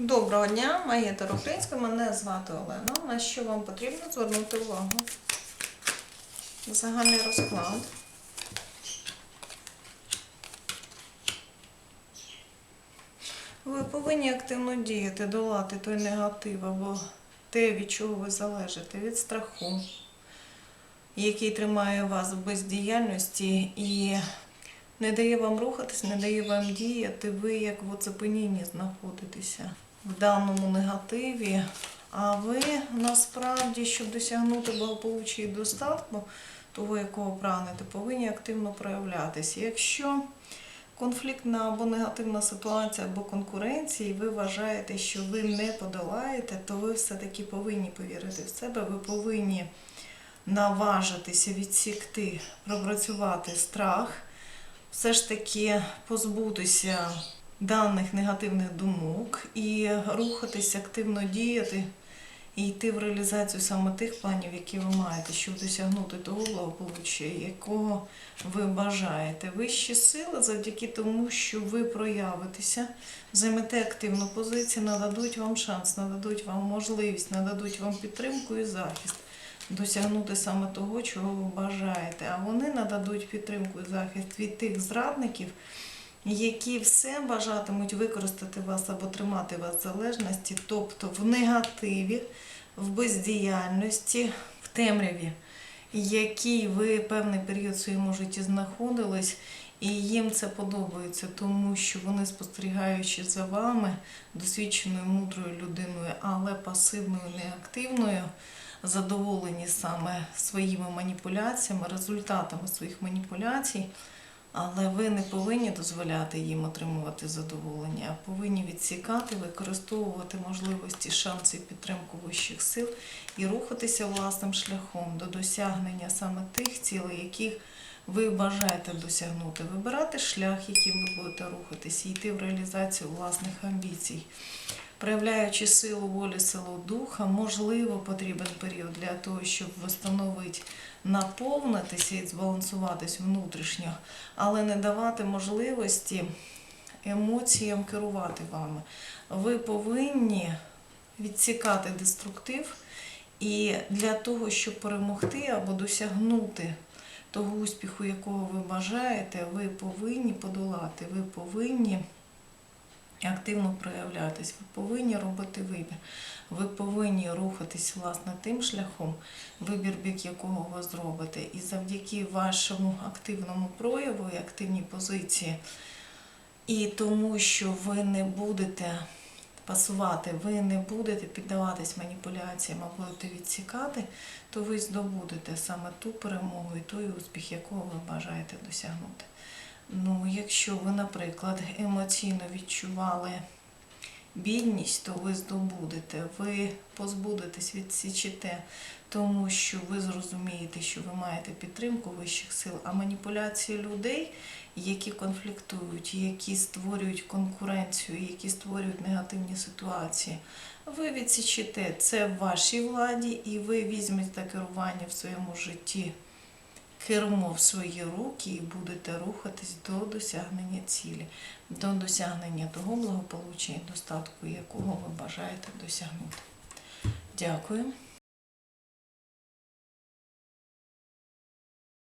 Доброго дня, моє Українська, мене звати Олена. На що вам потрібно звернути увагу? Загальний розклад. Ви повинні активно діяти, долати той негатив або те, від чого ви залежите, від страху, який тримає вас в бездіяльності і не дає вам рухатись, не дає вам діяти. Ви як в оцепенінні знаходитеся в даному негативі. А ви насправді, щоб досягнути благополуччя і достатку, того, якого прагнете, повинні активно проявлятися. Якщо конфліктна або негативна ситуація, або конкуренція, і ви вважаєте, що ви не подолаєте, то ви все-таки повинні повірити в себе, ви повинні наважитися відсікти, пропрацювати страх, все ж таки позбутися даних негативних думок і рухатися, активно діяти і йти в реалізацію саме тих планів, які ви маєте, щоб досягнути того благополуччя, якого ви бажаєте. Вищі сили завдяки тому, що ви проявитеся, займете активну позицію, нададуть вам шанс, нададуть вам можливість, нададуть вам підтримку і захист. Досягнути саме того, чого ви бажаєте. А вони нададуть підтримку і захист від тих зрадників, які все бажатимуть використати вас або тримати вас в залежності, тобто в негативі, в бездіяльності, в темряві, якій ви певний період в своєму житті знаходились, і їм це подобається, тому що вони, спостерігаючи за вами, досвідченою мудрою людиною, але пасивною, неактивною, задоволені саме своїми маніпуляціями, результатами своїх маніпуляцій. Але ви не повинні дозволяти їм отримувати задоволення, а повинні відсікати, використовувати можливості, шанси підтримку вищих сил і рухатися власним шляхом до досягнення саме тих цілей, яких ви бажаєте досягнути. Вибирати шлях, яким ви будете рухатися, йти в реалізацію власних амбіцій. Проявляючи силу волі, силу духа, можливо, потрібен період для того, щоб встановити, наповнитися і збалансуватись внутрішньо, але не давати можливості емоціям керувати вами. Ви повинні відсікати деструктив, і для того, щоб перемогти або досягнути того успіху, якого ви бажаєте, ви повинні подолати, ви повинні активно проявлятись, ви повинні робити вибір. Ви повинні рухатись власне тим шляхом, вибір бік якого ви зробите. І завдяки вашому активному прояву і активній позиції, і тому, що ви не будете пасувати, ви не будете піддаватись маніпуляціям, а будете відсікати, то ви здобудете саме ту перемогу і той успіх, якого ви бажаєте досягнути. Ну, якщо ви, наприклад, емоційно відчували бідність, то ви здобудете, ви позбудетесь, відсічите, тому що ви зрозумієте, що ви маєте підтримку вищих сил, а маніпуляції людей, які конфліктують, які створюють конкуренцію, які створюють негативні ситуації, ви відсічите це в вашій владі, і ви візьмете керування в своєму житті кермо в свої руки і будете рухатись до досягнення цілі, до досягнення того благополуччя і достатку, якого ви бажаєте досягнути. Дякую.